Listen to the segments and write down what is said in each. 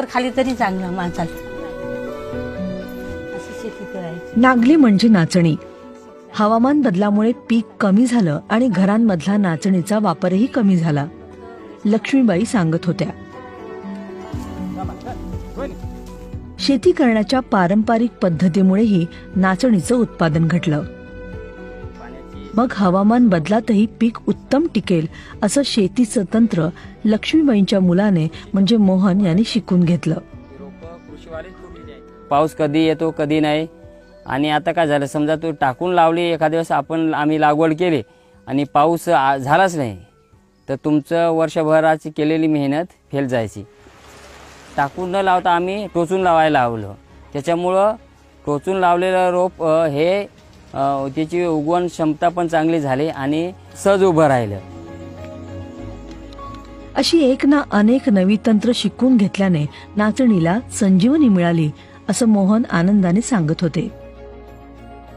तर खाली तरी चांगलं माणसाला अशी शेती करायची. नागली म्हणजे नाचणी. हवामान बदलामुळे पीक कमी झालं आणि घरांमधला नाचणीचा वापरही कमी झाला. लक्ष्मीबाई सांगत होत्या. शेती करण्याच्या पारंपरिक पद्धतीमुळेही नाचणीचं उत्पादन घटलं. मग हवामान बदलातही पीक उत्तम टिकेल असं शेतीचं तंत्र लक्ष्मीबाईंच्या मुलाने म्हणजे मोहन यांनी शिकून घेतलं. पाऊस कधी येतो कधी नाही. आणि आता काय झालं समजा तू टाकून लावली एखाद्या वेळेस आपण आम्ही लागवड केली आणि पाऊस आ- झालाच नाही तर तुमचं वर्षभराची केलेली मेहनत फेल जायची. टाकून न लावता आम्ही टोचून लावायला लावलं. त्याच्यामुळं टोचून लावलेलं रोप हे त्याची उगवण क्षमता पण चांगली झाली आणि सहज उभं राहिलं. अशी एक ना अनेक नवी तंत्र शिकून घेतल्याने नाचणीला संजीवनी मिळाली असं मोहन आनंदाने सांगत होते.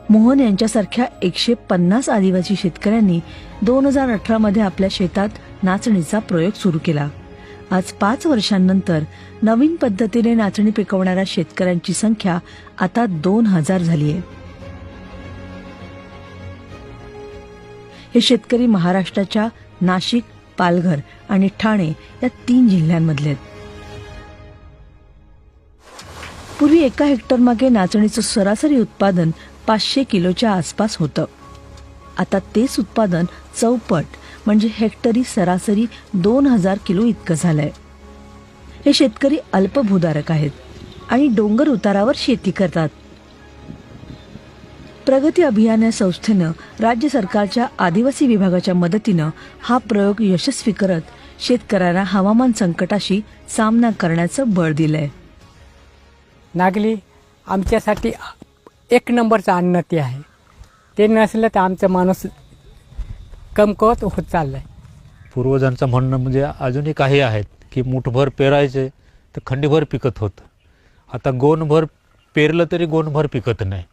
मोहन यांच्यासारख्या एकशे पन्नास आदिवासी शेतकऱ्यांनी दोन हजार अठरा मध्ये आपल्या शेतात नाचणीचा प्रयोग सुरू केला. आज पाच वर्षांनंतर नवीन पद्धतीने नाचणी पिकवणाऱ्या शेतकऱ्यांची संख्या आता दोन हजार झाली आहे हे शेतकरी महाराष्ट्राच्या नाशिक पालघर आणि ठाणे या तीन जिल्ह्यांमधले आहेत. पूर्वी एका हेक्टरमागे नाचणीचं सरासरी उत्पादन पाचशे किलोच्या आसपास होतं. आता तेच उत्पादन चौपट म्हणजे हेक्टरी सरासरी दोन हजार किलो इतकं झालंय. हे शेतकरी अल्पभूधारक आहेत आणि डोंगर उतारावर शेती करतात. प्रगती अभियान या संस्थेनं राज्य सरकारच्या आदिवासी विभागाच्या मदतीनं हा प्रयोग यशस्वी करत शेतकऱ्यांना हवामान संकटाशी सामना करण्याचं बळ दिलंय. नागली आमच्यासाठी एक नंबरचं अन्न ते आहे. ते नसलं तर आमचा माणूस कमकवत होत चाललाय. पूर्वजांचं म्हणणं म्हणजे अजूनही काही आहेत की मुठभर पेरायचे तर खंडीभर पिकत होतं. आता गोणभर पेरलं तरी गोणभर पिकत नाही.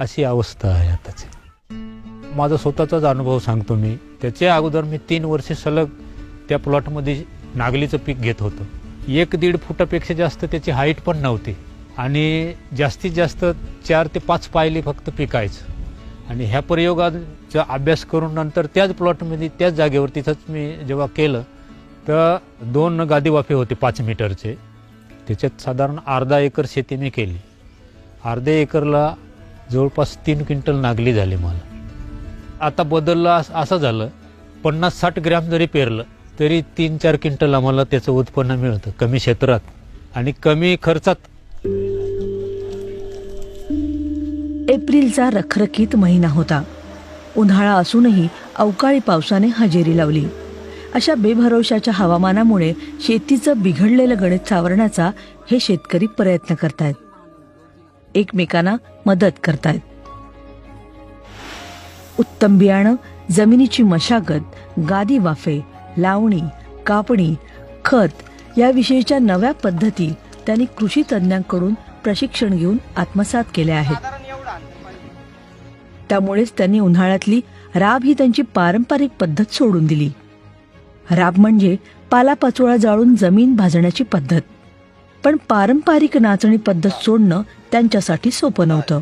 अशी अवस्था आहे आताची. माझा स्वतःचाच अनुभव सांगतो मी. त्याच्या अगोदर मी तीन वर्षे सलग त्या प्लॉटमध्ये नागलीचं पीक घेत होतो. एक दीड फुटापेक्षा जास्त त्याची हाईट पण नव्हती. आणि जास्तीत जास्त चार ते पाच पायली फक्त पिकायचं. आणि ह्या प्रयोगाचा अभ्यास करून नंतर त्याच प्लॉटमध्ये त्याच जागेवर तिथंच मी जेव्हा केलं तर दोन गादी वाफे होते पाच मीटरचे. त्याच्यात साधारण अर्धा एकर शेती मी केली. अर्ध्या एकरला जवळपास तीन क्विंटल नागली झाली मला. आता बदललं असं झालं पन्नास साठ ग्रॅम जरी पेरलं तरी तीन चार क्विंटल आम्हाला त्याचं उत्पन्न मिळतं कमी क्षेत्रात. आणि कमी खर्चात. एप्रिलचा रखरखीत महिना होता. उन्हाळा असूनही अवकाळी पावसाने हजेरी लावली. अशा बेभरवशाच्या हवामानामुळे शेतीचं बिघडलेलं गणित सावरण्याचा हे शेतकरी प्रयत्न करतायत. एकमेकांना मदत करतायत. उत्तम बियाणं जमिनीची मशागत गादी वाफे लावणी कापणी खत याविषयीच्या नव्या पद्धती त्यांनी कृषी तज्ज्ञांकडून प्रशिक्षण घेऊन आत्मसात केल्या आहेत. त्यामुळेच त्यांनी उन्हाळ्यातली राब ही त्यांची पारंपरिक पद्धत सोडून दिली. राब म्हणजे पालापाचोळा जाळून जमीन भाजण्याची पद्धत. पण पारंपरिक नाचणी पद्धत सोडणं त्यांच्यासाठी सोपं नव्हतं.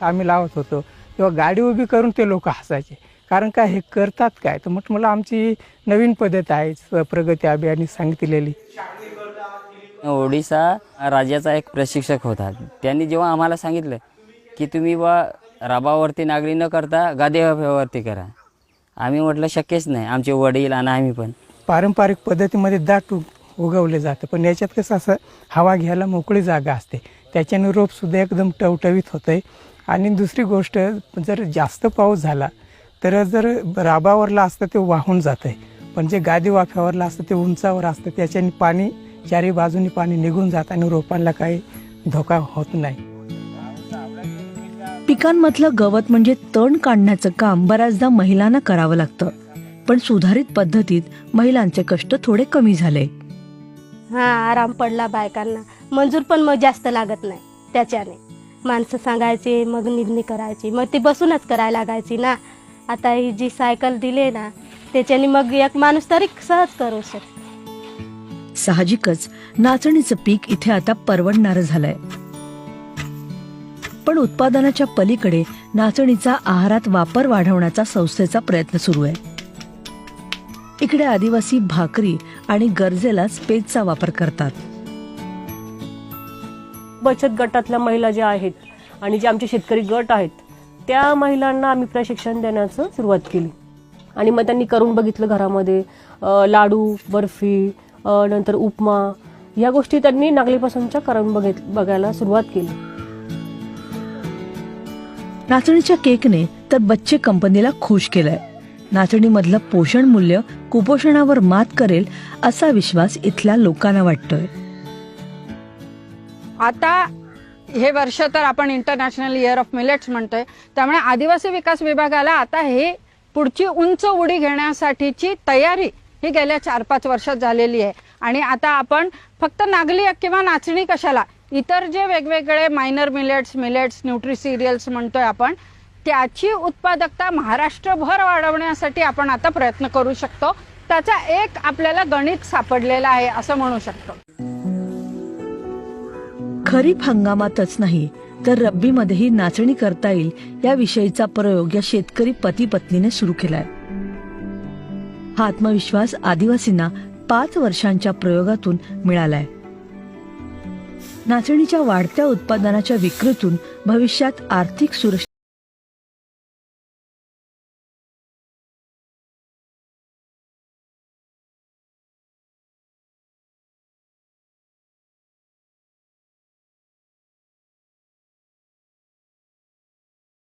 आम्ही लावत होतो. तेव्हा गाडी उभी करून ते लोक हसायचे. कारण काय हे करतात काय? तर म्हटलं मला आमची नवीन पद्धत आहे स- प्रगती अभियानी सांगितलेली. ओडिसा राज्याचा एक प्रशिक्षक होता. त्यांनी जेव्हा आम्हाला सांगितलं की तुम्ही बा राबावरती नागरी न करता गादेवावरती करा. आम्ही म्हटलं शक्यच नाही. आमचे वडील आणि आम्ही पण. पारंपरिक पद्धतीमध्ये दाट उ- उगवले जातं. पण याच्यात कसं असं हवा घ्यायला मोकळी जागा असते. त्याच्याने रोपसुद्धा एकदम टवटवीत होतं आहे आणि दुसरी गोष्ट जर जास्त पाऊस झाला तर जर राबावरला असतं ते वाहून जातं आहे पण जे गादी वाफ्यावरला असतं ते उंचावर असतं. त्याच्याने पाणी चारी बाजूनी पाणी निघून जातं आणि रोपांना काही धोका होत नाही. पिकांमधलं गवत म्हणजे तण काढण्याचं काम बऱ्याचदा महिलांना करावं लागतं. पण सुधारित पद्धतीत महिलांचे कष्ट थोडे कमी झाले. हा आराम पडला बायकांना. मंजूर पण मग जास्त लागत नाही त्याच्याने. माणसं सांगायची मग निधनी करायची. मग ती बसूनच करायला लागायची ना. आता ही जी सायकल दिली ना त्याच्याने मग एक माणूस तरी सहज करू शकतो साहजिकच नाचणीचं पीक इथे आता परवडणारं झालंय. पण उत्पादनाच्या पलीकडे नाचणीचा आहारात वापर वाढवण्याचा संस्थेचा प्रयत्न सुरू आहे. इकडे आदिवासी भाकरी आणि गरजेलाच पेजचा वापर करतात. बचत गटातल्या महिला ज्या आहेत आणि जे आमचे शेतकरी गट आहेत त्या महिलांना आम्ही प्रशिक्षण देण्याचं सुरुवात केली. आणि मग त्यांनी करून बघितलं घरामध्ये लाडू बर्फी नंतर उपमा या गोष्टी त्यांनी नागलीपासूनच्या करून बघित बघायला सुरुवात केली. नाचणीच्या केकने तर बच्चे कंपनीला खुश केलंय. नाचणीमधलं पोषण मूल्य कुपोषणावर मात करेल असा विश्वास इथल्या लोकांना वाटतोय. आता हे वर्ष तर आपण इंटरनॅशनल इयर ऑफ मिलेट्स म्हणतोय. त्यामुळे आदिवासी विकास विभागाला आता हे पुढची उंच उडी घेण्यासाठीची तयारी ही गेल्या चार पाच वर्षात झालेली आहे. आणि आता आपण फक्त नागली किंवा नाचणी कशाला इतर जे वेगवेगळे minor millets millets nutri cereals म्हणतोय आपण त्याची उत्पादकता महाराष्ट्रभर वाढवण्यासाठी आपण आता प्रयत्न करू शकतो. त्याचा एक आपल्याला गणित सापडलेला आहे असं म्हणू शकतो. खरीप हंगामातच नाही तर रब्बीमध्येही नाचणी करता येईल या विषयीचा प्रयोग या शेतकरी पती पत्नीने सुरू केलाय. हा आत्मविश्वास आदिवासींना पाच वर्षांच्या प्रयोगातून मिळालाय. नाचणीच्या वाढत्या उत्पादनाच्या विक्रीतून भविष्यात आर्थिक सुरक्षा